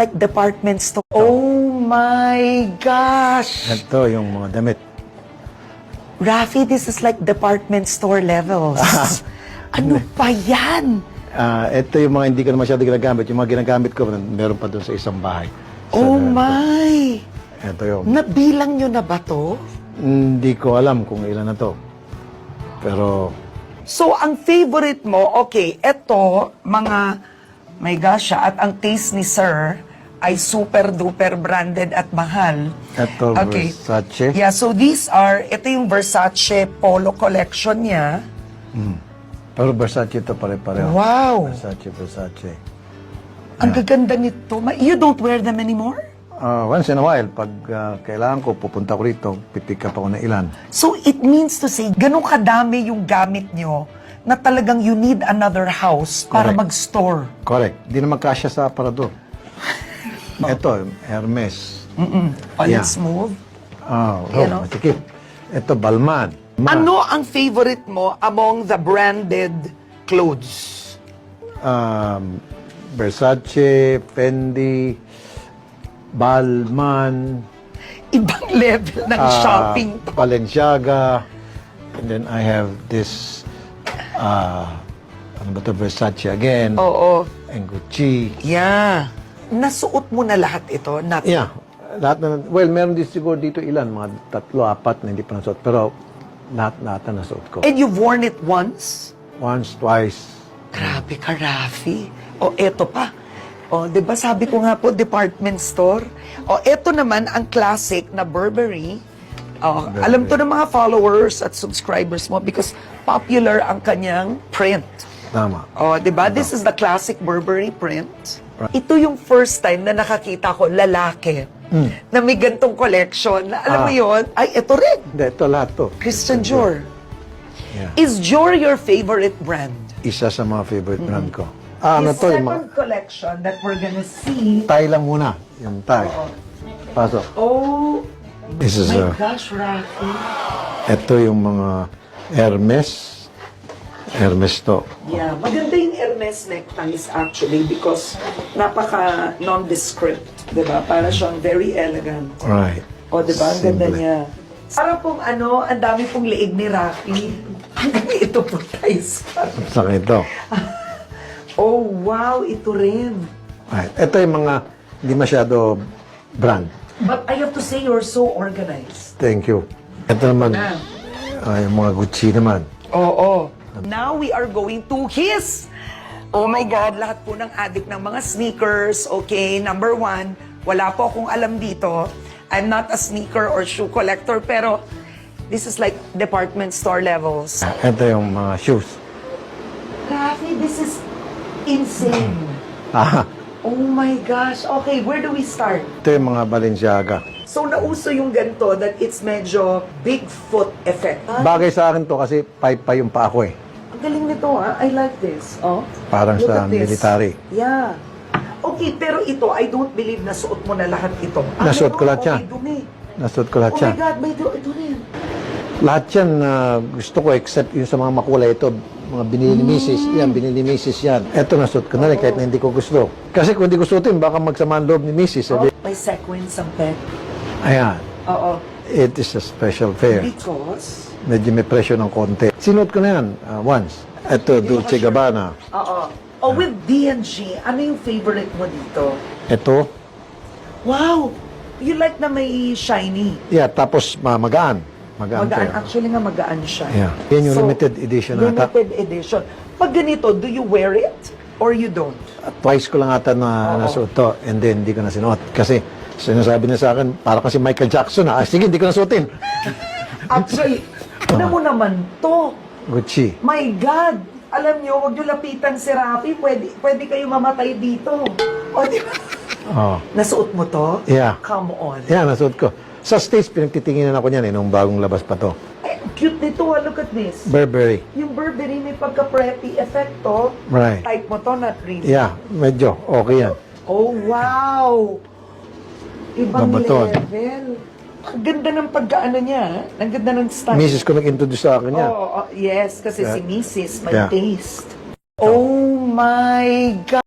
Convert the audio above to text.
like department store. Oh my gosh! Ito yung mga damit. Rafi, this is like department store levels. ano pa yan? Ah, ito yung mga hindi ko na masyado ginagamit. Yung mga ginagamit ko, meron pa doon sa isang bahay. Sa- Oh my! Ito yung... Nabilang nyo na ba to? Hindi ko alam kung ilan na to. Pero, So, ang favorite mo, okay, eto, mga, my gosh, ah, at ang taste ni Sir ay super duper branded at mahal. ito Versace. Yeah, so these are, ito yung Versace Polo collection niya. Pero Versace ito pare-pareho. Wow! Versace, Versace. Ang gaganda nito. You don't wear them anymore? Ah, once in a while, pag ah, kailangan ko, pupunta ko rito, pipick up ako ng ilan. So it means to say, ganun kadami yung gamit nyo na talagang you need another house para Correct. mag-store. Correct. Di naman kasya sa aparador. Ito, Hermes. Mm-mm. Oh, Yeah. let's move. Ah, You oh, know? matikip. Ito, Balman. Ma- Ano ang favorite mo among the branded clothes? um, Versace, Fendi, Balman, Ibang level ng ah, shopping. Balenciaga, and then I have this, uh, ano ba to, Versace again, Oo. and Gucci. Yeah. Nasuot mo na lahat ito? Not Yeah, lahat na, well, meron din siguro dito ilan, mga tatlo, apat na hindi pa nasuot, pero lahat lahat na nasuot ko. And you've worn it once? Once, twice, Grabe ka, Rafi. O, eto pa. O, di ba sabi ko nga po, department store. O, eto naman ang classic na Burberry. O, Burberry. alam to ng mga followers at subscribers mo because popular ang kanyang print. Tama. O, di ba? This is the classic Burberry print. Ito yung first time na nakakita ko lalaki na may gantong collection. Na, alam mo Ah. yon Ay, ito rin. Hindi, ito lahat to. Christian Dior. Yeah. Is Dior your favorite brand? Isa sa mga favorite brand ko. Ah, ano the to, yung mga, second collection that we're gonna see. Thai lang muna. Yung Thai. Pasok. Oh This is, my uh, gosh, Rafi. ito yung mga Hermes. Hermes to. Yeah, maganda yung Hermes neckties actually because napaka nondescript, di ba? Para siyang very elegant. Right. O, di ba? Ang ganda Simple. niya. Para pong ano, ang dami pong leeg ni Rafi. ito po guys. Sa ito. Oh, wow, ito rin. Right. Ito yung mga hindi masyado brand. But I have to say, you're so organized. Thank you. Ito naman, Ah. yung mga Gucci naman. Oo. Now we are going to his. Oh my God, lahat po ng addict ng mga sneakers. Okay, number one, wala po akong alam dito. I'm not a sneaker or shoe collector, pero this is like department store levels. Ito yung mga shoes. Rafi, this is insane. Ah, Oh my gosh. Okay, where do we start? ito yung mga Balenciaga. So, nauso yung ganito that it's medyo Bigfoot effect. Ah, Bagay sa akin to kasi pipe pa yung pa ako eh. Ang galing nito ah. I like this. Oh. Parang Look sa at this. military. Yeah. Okay, pero ito, I don't believe na suot mo na lahat ito. Nasuot ko meron, lahat oh, yan. may dumi. Nasuot ko lahat Oh my God, may dumi. Ito rin. Lahat yan na gusto ko except yung sa mga makulay ito, mga binili ni Mrs. Yan, binili ni Mrs. yan. Ito nasuot ko na rin kahit na hindi ko gusto. Kasi kung hindi ko suotin, baka magsama ang loob ni Mrs. Oh, Sabi, may sequins ang pet. ayan, Oo. it is a special fair. Because, Medyo may presyo ng konti. Sinuot ko na yan uh, once. Ito, Dolce Gabbana. oo. Oh, with D&G, ano yung favorite mo dito? Ito, Wow! You like na may shiny. yeah, tapos ma- magaan. Magaan, Magaan. Actually nga magaan siya. Yeah. Yan yung limited edition ata. Limited edition. Pag ganito, do you wear it? Or you don't? At Twice ko lang ata na Oo. nasuot to and then hindi ko na sinuot. Kasi sinasabi niya sa akin, para kasi Michael Jackson ha. Ah, sige, hindi ko na suotin. Actually, ano mo naman to? Gucci. My God! Alam nyo, huwag nyo lapitan si Rafi. Pwede, pwede kayo mamatay dito. O, di ba? Oh. Nasuot mo to? Yeah. Come on. Yan, nasuot ko. Sa States, pinagtitinginan ako niyan eh, nung bagong labas pa to. Ay, cute nito. ah. Look at this. Burberry. Yung Burberry may pagka-preppy effect to. Right. Type mo to, not really. Yeah, medyo. Okay yan. Oh, wow! Ibang Babaton. level. Ang ganda ng pagkaano niya. ah. Ang ganda ng style. Mrs. ko nag-introduce sa akin yan. Oo, oh, yes, kasi Yeah. si Mrs. may Yeah. taste. Oh my God!